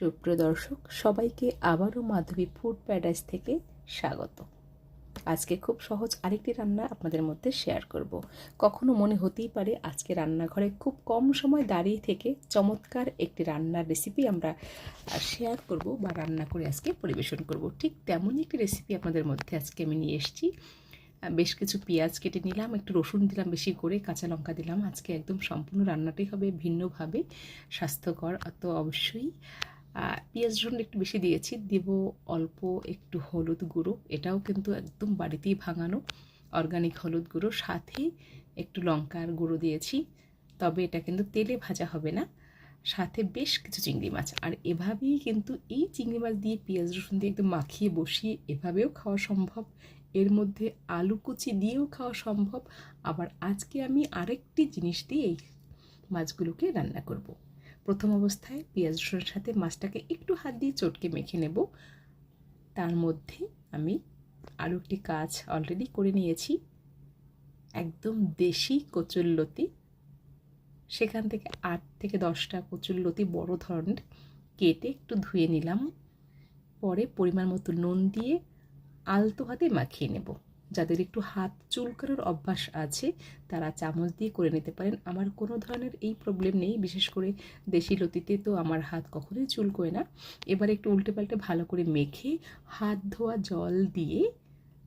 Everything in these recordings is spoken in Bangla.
সুপ্রিয় দর্শক, সবাইকে আবারও মাধবী ফুড প্যারাডাইস থেকে স্বাগত। আজকে খুব সহজ আরেকটি রান্না আপনাদের মধ্যে শেয়ার করব। কখনো মনে হতেই পারে আজকে রান্নাঘরে খুব কম সময় দাঁড়িয়ে থেকে চমৎকার একটি রান্নার রেসিপি আমরা শেয়ার করব বা রান্না করে আজকে পরিবেশন করব। ঠিক তেমনই একটি রেসিপি আপনাদের মধ্যে আজকে আমি নিয়ে এসেছি। বেশ কিছু পেঁয়াজ কেটে নিলাম, একটু রসুন দিলাম, বেশি করে কাঁচা লঙ্কা দিলাম। আজকে একদম সম্পূর্ণ রান্নাটাই হবে ভিন্নভাবে স্বাস্থ্যকর। অত অবশ্যই পেঁয়াজ রসুন একটু বেশি দিয়েছি। দেব অল্প একটু হলুদ গুঁড়ো। এটাও কিন্তু একদম বাড়িতেই ভাঙানো। অর্গানিক হলুদ গুঁড়ো, সাথে একটু লঙ্কার গুঁড়ো দিয়েছি। তবে এটা কিন্তু তেলে ভাজা হবে না। সাথে বেশ কিছু চিংড়ি মাছ। আর এভাবেই কিন্তু এই চিংড়ি মাছ দিয়ে পেঁয়াজ রসুন দিয়ে একদম মাখিয়ে বসিয়ে এভাবেও খাওয়া সম্ভব। এর মধ্যে আলু কুচি দিয়েও খাওয়া সম্ভব। আবার আজকে আমি আরেকটি জিনিস দিয়ে এই মাছগুলোকে রান্না করব। প্রথম অবস্থায় পেঁয়াজ রসুনের সাথে মাছটাকে একটু হাত দিয়ে চটকে মেখে নেব। তার মধ্যে আমি আরও একটি কাজ অলরেডি করে নিয়েছি। একদম দেশি কচুল্লতি সেখান থেকে আট থেকে দশটা কচুল্লতি বড় ধরনের কেটে একটু ধুয়ে নিলাম। পরে পরিমাণ মতো নুন দিয়ে আলতো হাতে মাখিয়ে নেব। যাদের একটু হাত চুলকানোর অভ্যাস আছে, তারা চামচ দিয়ে করে নিতে পারেন। আমার কোনো ধরনের এই প্রবলেম নেই, বিশেষ করে দেশি লতিতে তো আমার হাত কখনোই চুলকোয় না। এবার একটু উল্টে পাল্টে ভালো করে মেখে হাত ধোয়া জল দিয়ে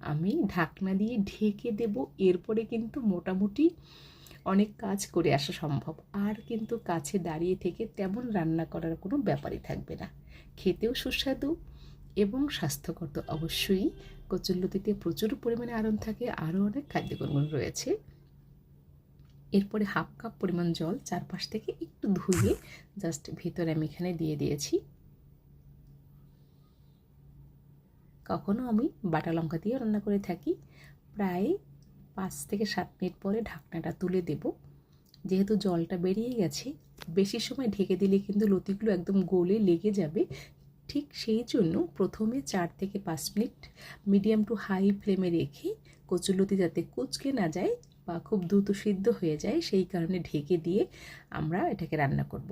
আমি ঢাকনা দিয়ে ঢেকে দেব। এরপরে কিন্তু মোটামুটি অনেক কাজ করে আসা সম্ভব। আর কিন্তু কাছে দাঁড়িয়ে থেকে তেমন রান্না করার কোনো ব্যাপারই থাকবে না। খেতেও সুস্বাদু এবং স্বাস্থ্যকর তো অবশ্যই। কচুল্লতিতে প্রচুর পরিমাণে আয়রন থাকে, আরও অনেক খাদ্যগুণ রয়েছে। এরপরে হাফ কাপ পরিমাণ জল চারপাশ থেকে একটু ধুয়ে জাস্ট ভিতরে আমি এখানে দিয়ে দিয়েছি। কখনো আমি বাটা লঙ্কা দিয়ে রান্না করে থাকি। প্রায় পাঁচ থেকে সাত মিনিট পরে ঢাকনাটা তুলে দেব। যেহেতু জলটা বেরিয়ে গেছে, বেশি সময় ঢেকে দিলে কিন্তু লতিগুলো একদম গলে লেগে যাবে। ঠিক সেই জন্য প্রথমে চার থেকে পাঁচ মিনিট মিডিয়াম টু হাই ফ্লেমে রেখে কচুলতি যাতে কুচকে না যায় বা খুব দ্রুত সিদ্ধ হয়ে যায়, সেই কারণে ঢেকে দিয়ে আমরা এটাকে রান্না করব।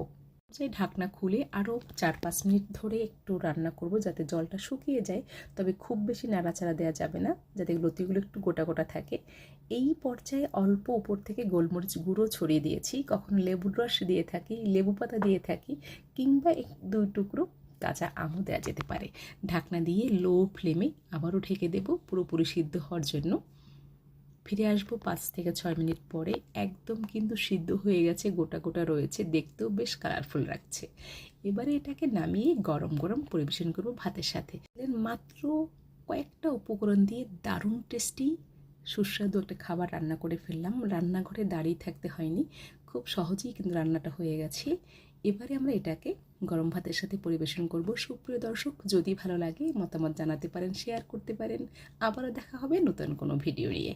সেই ঢাকনা খুলে আরও চার পাঁচ মিনিট ধরে একটু রান্না করব যাতে জলটা শুকিয়ে যায়, তবে খুব বেশি নাড়াচাড়া দেওয়া যাবে না, যাতে লতিগুলো একটু গোটা গোটা থাকে এই পর্যায়ে অল্প উপর থেকে গোলমরিচ গুঁড়ো ছড়িয়ে দিয়েছি, কখনো লেবুর রস দিয়ে থাকি, লেবু পাতা দিয়ে থাকি, কিংবা এক দুই টুকরো কাঁচা আমও দেওয়া যেতে পারে। ঢাকনা দিয়ে লো ফ্লেমে আবারও ঢেকে দেব, পুরোপুরি সিদ্ধ হওয়ার জন্য। ফিরে আসব পাঁচ থেকে ছয় মিনিট পরে। একদম কিন্তু সিদ্ধ হয়ে গেছে, গোটা গোটা রয়েছে, দেখতেও বেশ কালারফুল লাগছে। এবারে এটাকে নামিয়ে গরম গরম পরিবেশন করব ভাতের সাথে। মাত্র কয়েকটা উপকরণ দিয়ে দারুণ টেস্টি সুস্বাদু একটা খাবার রান্না করে ফেললাম। রান্নাঘরে দাঁড়িয়ে থাকতে হয়নি, খুব সহজেই কিন্তু রান্নাটা হয়ে গেছে। এবারে আমরা এটাকে গরম ভাতের সাথে পরিবেশন করব। সুপ্রিয় দর্শক, যদি ভালো লাগে মতামত জানাতে পারেন শেয়ার করতে পারেন। আবারও দেখা হবে নতুন কোনো ভিডিও নিয়ে।